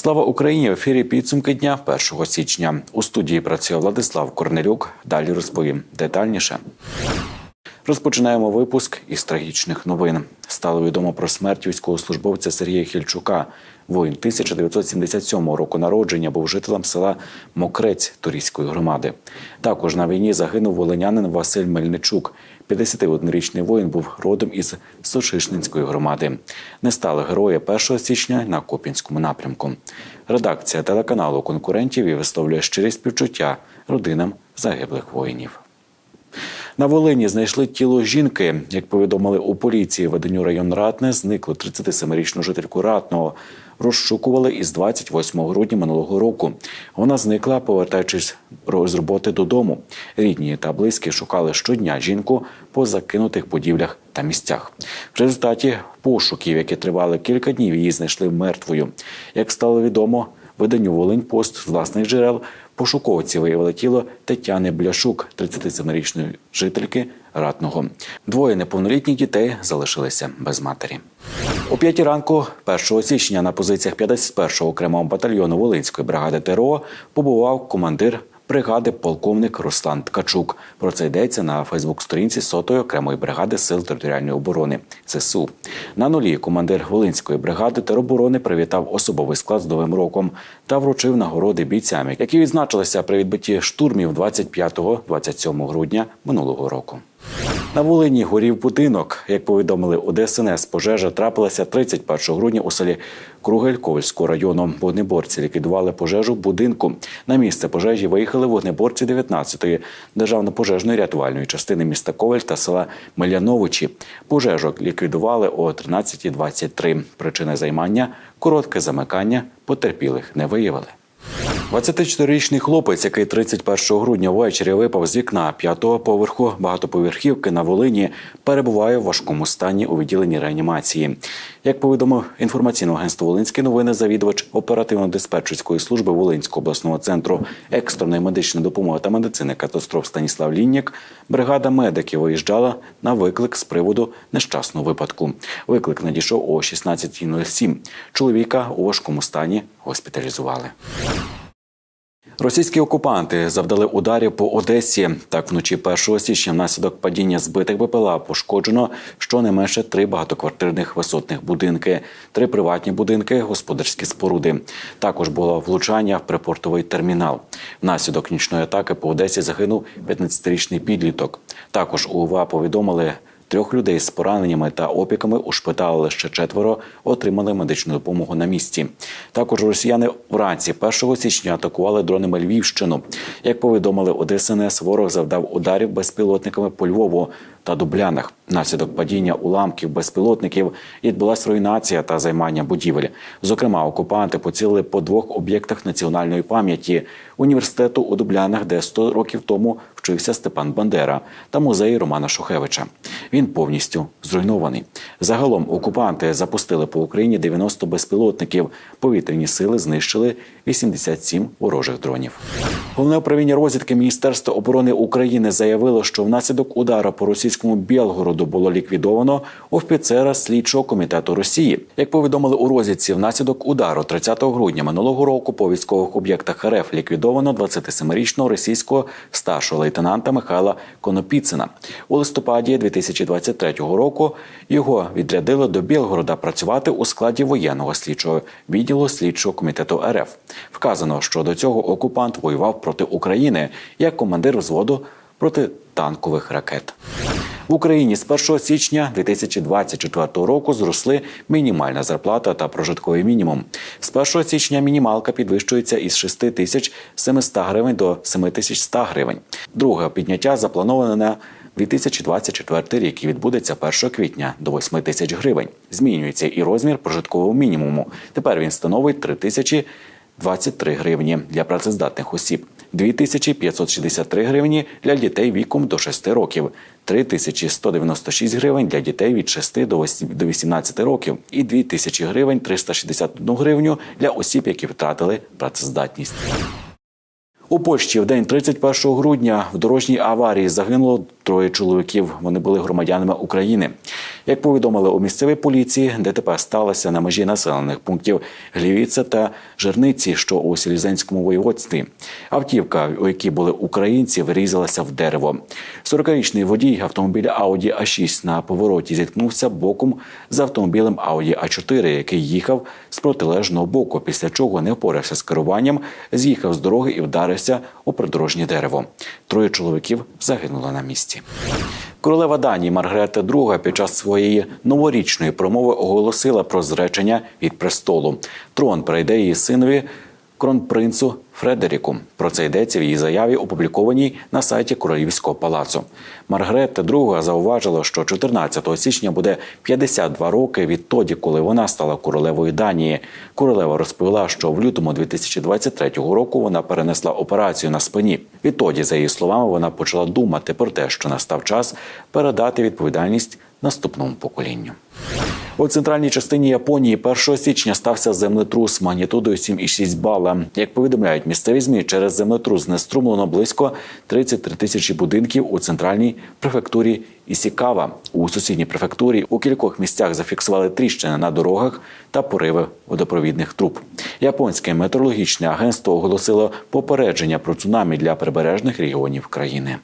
Слава Україні! В ефірі підсумки дня 1 січня. У студії працює Владислав Корнелюк. Далі розповім детальніше. Розпочинаємо випуск із трагічних новин. Стало відомо про смерть військовослужбовця Сергія Хільчука. Воїн 1977 року народження був жителем села Мокрець Турійської громади. Також на війні загинув волинянин Василь Мельничук. 51-річний воїн був родом із Сочишнинської громади. Не стали герої 1 січня на Копінському напрямку. Редакція телеканалу конкурентів і висловлює щирі співчуття родинам загиблих воїнів. На Волині знайшли тіло жінки. Як повідомили у поліції, виданню район Ратне зникло 37-річну жительку Ратного. Розшукували із 28 грудня минулого року. Вона зникла, повертаючись з роботи додому. Рідні та близькі шукали щодня жінку по закинутих будівлях та місцях. В результаті пошуків, які тривали кілька днів, її знайшли мертвою. Як стало відомо, виданню Волинь Пост з власних джерел пошуковці виявили тіло Тетяни Бляшук, 37-річної жительки Ратного. Двоє неповнолітніх дітей залишилися без матері. О п'ятій ранку, 1 січня, на позиціях 51-го окремого батальйону Волинської бригади ТРО побував командир бригади полковник Руслан Ткачук. Про це йдеться на Фейсбук-сторінці сотої окремої бригади сил територіальної оборони ССУ. На нулі командир Волинської бригади тероборони привітав особовий склад з новим роком та вручив нагороди бійцям, які відзначилися при відбитті штурмів 25-27 грудня минулого року. На Волині горів будинок. Як повідомили у ДСНС, пожежа трапилася 31 грудня у селі Кругель Ковальського району. Вогнеборці ліквідували пожежу будинку. На місце пожежі виїхали вогнеборці 19-ї державно-пожежної рятувальної частини міста Коваль та села Меляновичі. Пожежу ліквідували о 13.23. Причини займання коротке замикання. Потерпілих не виявили. 24-річний хлопець, який 31 грудня ввечері випав з вікна п'ятого поверху багатоповерхівки на Волині, перебуває в важкому стані у відділенні реанімації. Як повідомив інформаційне агентство Волинські новини, завідувач оперативно-диспетчерської служби Волинського обласного центру екстреної медичної допомоги та медицини катастроф Станіслав Ліннік, бригада медиків виїжджала на виклик з приводу нещасного випадку. Виклик надійшов о 16.07. Чоловіка у важкому стані госпіталізували. Російські окупанти завдали ударів по Одесі. Так, вночі 1 січня внаслідок падіння збитих БПЛА пошкоджено щонайменше три багатоквартирних висотних будинки, три приватні будинки, господарські споруди. Також було влучання в припортовий термінал. Внаслідок нічної атаки по Одесі загинув 15-річний підліток. Також УВА повідомили. Трьох людей з пораненнями та опіками ушпиталили ще четверо, отримали медичну допомогу на місці. Також росіяни вранці 1 січня атакували дронами Львівщину. Як повідомили у ворог завдав ударів безпілотниками по Львову та Дублянах. Наслідок падіння уламків безпілотників відбулася руйнація та займання будівель. Зокрема, окупанти поцілили по двох об'єктах національної пам'яті університету у Дублянах, де 100 років тому вчився Степан Бандера, та музеї Романа Шухевича. Він повністю зруйнований. Загалом окупанти запустили по Україні 90 безпілотників. Повітряні сили знищили 87 ворожих дронів. Головне управління розвідки Міністерства оборони України заявило, що внаслідок удару по російському Білгороду було ліквідовано офіцера слідчого комітету Росії. Як повідомили у розвідці, внаслідок удару 30 грудня минулого року по військових об'єктах РФ ліквідовано 27-річного російського старшого лейтенанта Михайла Конопіцина. У листопаді 2023 року його відрядили до Білгорода працювати у складі воєнного слідчого відділу слідчого комітету РФ. Вказано, що до цього окупант воював проти України як командир взводу протитанкових ракет. В Україні з 1 січня 2024 року зросли мінімальна зарплата та прожитковий мінімум. З 1 січня мінімалка підвищується із 6 тисяч 700 гривень до 7 тисяч 100 гривень. Друге підняття заплановане на 2024 рік і відбудеться 1 квітня до 8 тисяч гривень. Змінюється і розмір прожиткового мінімуму. Тепер він становить 3 тисячі 23 гривні для працездатних осіб, 2563 гривні для дітей віком до 6 років, 3196 гривень для дітей від 6 до 18 років і 2000 гривень 361 гривню для осіб, які втратили працездатність. У Польщі в день 31 грудня в дорожній аварії загинуло троє чоловіків. Вони були громадянами України. Як повідомили у місцевій поліції, ДТП сталося на межі населених пунктів Глівіца та Жерниці, що у Селізенському воєводстві. Автівка, у якій були українці, врізалася в дерево. 40-річний водій автомобіля Audi A6 на повороті зіткнувся боком з автомобілем Audi A4, який їхав з протилежного боку, після чого не впорався з керуванням, з'їхав з дороги і вдарився у придорожнє дерево. Троє чоловіків загинули на місці. Королева Данії Маргарета II під час своєї новорічної промови оголосила про зречення від престолу. Трон перейде її синові кронпринцу Фредеріку. Про це йдеться в її заяві, опублікованій на сайті Королівського палацу. Маргарета II зауважила, що 14 січня буде 52 роки відтоді, коли вона стала королевою Данії. Королева розповіла, що в лютому 2023 року вона перенесла операцію на спині. Відтоді, за її словами, вона почала думати про те, що настав час передати відповідальність наступному поколінню. У центральній частині Японії 1 січня стався землетрус магнітудою 7,6 бала. Як повідомляють місцеві змі, через землетрус знеструмлено близько 33 тисячі будинків у центральній префектурі Ісікава. У сусідній префектурі у кількох місцях зафіксували тріщини на дорогах та пориви водопровідних труб. Японське метеорологічне агентство оголосило попередження про цунамі для прибережних регіонів країни.